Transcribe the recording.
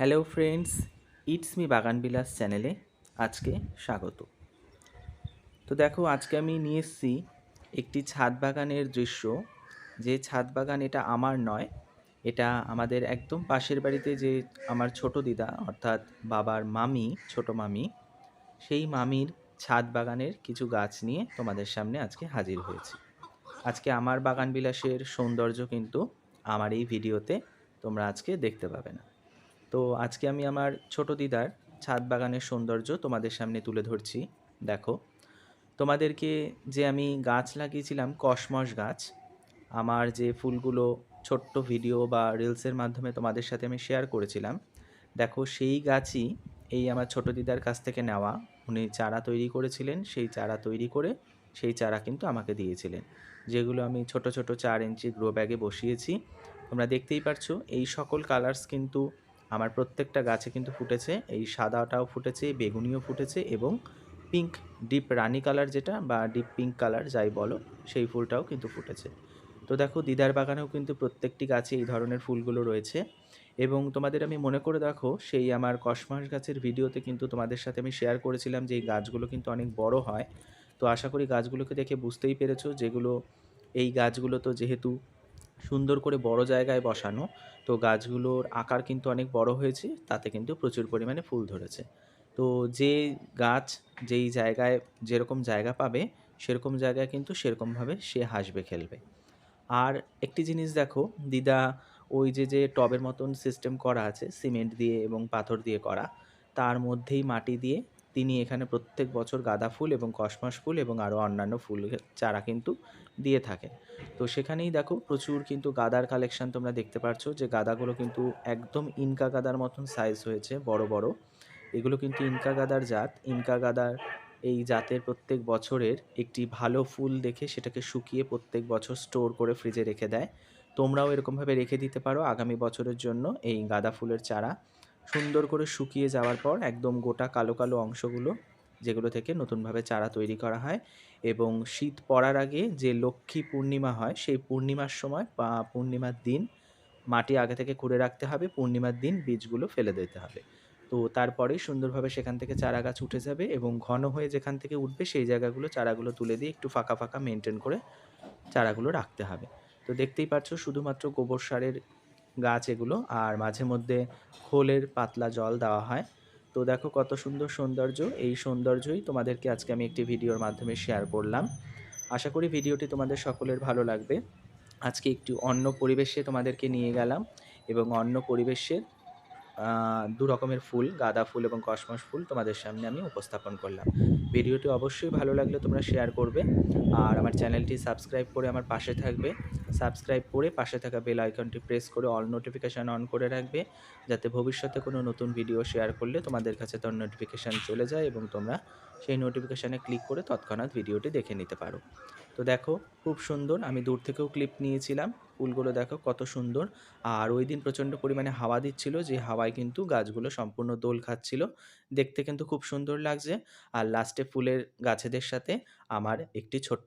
Hello friends it's me বাগান বিলাস চ্যানেলে আজকে স্বাগত। তো দেখো, আজকে আমি নিয়ে এসেছি একটি ছাদ বাগানের দৃশ্য। যে ছাদ বাগান এটা আমার নয়, এটা আমাদের একদম পাশের বাড়িতে যে আমার ছোট দিদা, অর্থাৎ বাবার মামি, ছোট মামি, সেই মামির ছাদ বাগানের কিছু গাছ নিয়ে তোমাদের সামনে আজকে হাজির হয়েছি। আজকে আমার বাগান বিলাসের সৌন্দর্য কিন্তু আমার এই ভিডিওতে তোমরা আজকে দেখতে পাবে না। তো আজকে আমি আমার ছোট দিদার ছাদ বাগানের সৌন্দর্য তোমাদের সামনে তুলে ধরছি। দেখো, তোমাদেরকে যে আমি গাছ লাগিয়েছিলাম, কসমস গাছ, আমার যে ফুলগুলো ছোট্ট ভিডিও বা রিলসের মাধ্যমে তোমাদের সাথে আমি শেয়ার করেছিলাম, দেখো সেই গাছই এই আমার ছোট দিদার কাছ থেকে নেওয়া। উনি চারা তৈরি করেছিলেন, সেই চারা তৈরি করে সেই চারা কিন্তু আমাকে দিয়েছিলেন, যেগুলো আমি ছোট ছোট চার ইঞ্চি গ্রো ব্যাগে বসিয়েছি। তোমরা দেখতেই পারছ, এই সকল কালার্স কিন্তু আমার প্রত্যেকটা গাছে কিন্তু ফুটেছে। এই সাদাটাও ফুটেছে বেগুনিও ফুটেছে এবং পিঙ্ক ডিপ রানি কালার যেটা বা ডিপ পিঙ্ক কালার যাই বলো, সেই ফুলটাও কিন্তু ফুটেছে। তো দেখো, দিদার বাগানেও কিন্তু প্রত্যেকটি গাছে এই ধরনের ফুলগুলো রয়েছে এবং তোমাদের আমি মনে করে দেখো, সেই আমার কসমাস গাছের ভিডিওতে কিন্তু তোমাদের সাথে আমি শেয়ার করেছিলাম যে এই গাছগুলো কিন্তু অনেক বড় হয়। তো আশা করি গাছগুলোকে দেখে বুঝতেই পেরেছ যেগুলো, এই গাছগুলো তো যেহেতু সুন্দর করে বড় জায়গায় বসানো। তো গাছগুলোর আকার কিন্তু অনেক বড় হয়েছে, তাতে কিন্তু প্রচুর পরিমাণে ফুল ধরেছে। তো যে গাছ যেই জায়গায় যেরকম জায়গা পাবে, সেরকম জায়গায় কিন্তু সেরকমভাবে সে হাসবে, খেলবে। আর একটি জিনিস দেখো, দিদা ওই যে যে টবের মতন সিস্টেম করা আছে, সিমেন্ট দিয়ে এবং পাথর দিয়ে করা, তার মধ্যেই মাটি দিয়ে তিনি এখানে প্রত্যেক বছর গাঁদা ফুল এবং কসমাস ফুল এবং আরও অন্যান্য ফুল চারা কিন্তু দিয়ে থাকেন। তো সেখানেই দেখো প্রচুর কিন্তু গাদার কালেকশন তোমরা দেখতে পাচ্ছ যে গাদাগুলো কিন্তু একদম ইনকা গাদার মতন সাইজ হয়েছে, বড় বড়। এগুলো কিন্তু ইনকা গাদার জাত। ইনকা গাদার এই জাতের প্রত্যেক বছরের একটি ভালো ফুল দেখে সেটাকে শুকিয়ে প্রত্যেক বছর স্টোর করে ফ্রিজে রেখে দেয়। তোমরাও এরকমভাবে রেখে দিতে পারো আগামী বছরের জন্য এই গাঁদা ফুলের চারা। সুন্দর করে শুকিয়ে যাওয়ার পর একদম গোটা কালো কালো অংশগুলো, যেগুলো থেকে নতুনভাবে চারা তৈরি করা হয় এবং শীত পড়ার আগে যে লক্ষ্মী পূর্ণিমা হয়, সেই পূর্ণিমার সময় বা পূর্ণিমার দিন মাটি আগে থেকে খুঁড়ে রাখতে হবে, পূর্ণিমার দিন বীজগুলো ফেলে দিতে হবে। তো তারপরেই সুন্দরভাবে সেখান থেকে চারা গাছ উঠে যাবে এবং ঘন হয়ে যেখান থেকে উঠবে সেই জায়গাগুলো চারাগুলো তুলে দিয়ে একটু ফাঁকা ফাঁকা মেনটেন করে চারাগুলো রাখতে হবে। তো দেখতেই পাচ্ছ, শুধুমাত্র গোবর সারের গাছ এগুলো, আর মাঝে মধ্যে খোলের পাতলা জল দেওয়া হয়। তো দেখো কত সুন্দর সৌন্দর্য, এই সৌন্দর্যই তোমাদেরকে আজকে আমি একটি ভিডিওর মাধ্যমে শেয়ার করলাম। আশা করি ভিডিওটি তোমাদের সকলের ভালো লাগবে। আজকে একটু অন্য পরিবেশে তোমাদেরকে নিয়ে গেলাম এবং অন্য পরিবেশের দু রকমের ফুল, গাঁদা ফুল এবং কসমস ফুল তোমাদের সামনে আমি উপস্থাপন করলাম। ভিডিওটি অবশ্যই ভালো লাগলে তোমরা শেয়ার করবে আর আমার চ্যানেলটি সাবস্ক্রাইব করে আমার পাশে থাকবে। সাবস্ক্রাইব করে পাশে থাকা বেল আইকনটি প্রেস করে অল নোটিফিকেশান অন করে রাখবে যাতে ভবিষ্যতে কোনো নতুন ভিডিও শেয়ার করলে তোমাদের কাছে তার নোটিফিকেশান চলে যায় এবং তোমরা সেই নোটিফিকেশানে ক্লিক করে তৎক্ষণাৎ ভিডিওটি দেখে নিতে পারো। তো দেখো, খুব সুন্দর। আমি দূর থেকেও ক্লিপ নিয়েছিলাম। ফুলগুলো দেখো কত সুন্দর। আর ওই দিন প্রচণ্ড পরিমাণে হাওয়া দিচ্ছিল যে হাওয়ায় কিন্তু গাছগুলো সম্পূর্ণ দোল খাচ্ছিল। দেখতে কিন্তু খুব সুন্দর লাগছে। আর লাস্টে ফুলের গাছেদের সাথে আমার একটি ছোট্ট